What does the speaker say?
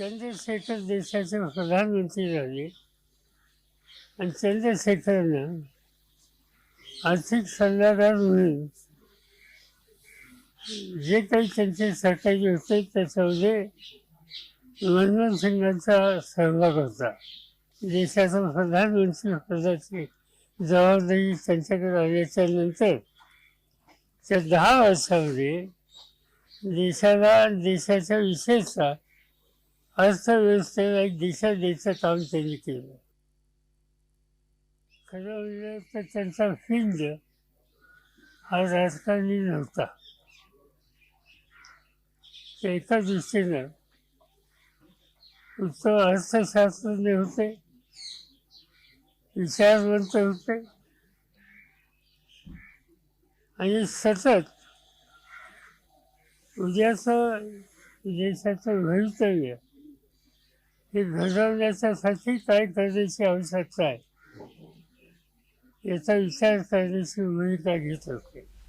चंद्रशेखर देशाचे प्रधानमंत्री झाले. आणि चंद्रशेखरनं आर्थिक सल्लागार म्हणून जे काही त्यांचे सरकारी होते त्याच्यामध्ये मनमोहन सिंगांचा सहभाग होता. देशाचा प्रधानमंत्री पदाची जबाबदारी त्यांच्याकडे आल्याच्यानंतर त्या दहा वर्षामध्ये देशाला देशाच्या विशेषतः अर्थव्यवस्थेला एक दिशा द्यायचं काम त्यांनी केलं. खरं म्हणजे तर त्यांचा फिल्ड हा राजकारणी नव्हता. एका दृष्टीनं उत्तम अर्थशास्त्रज्ञ होते विचारवंत होते. आणि सतत उद्याचं देशाचं भवितव्य हे घडवण्याच्यासाठी काय करण्याची आवश्यकता आहे. याचा विचार करण्याची भूमिका घेत असते.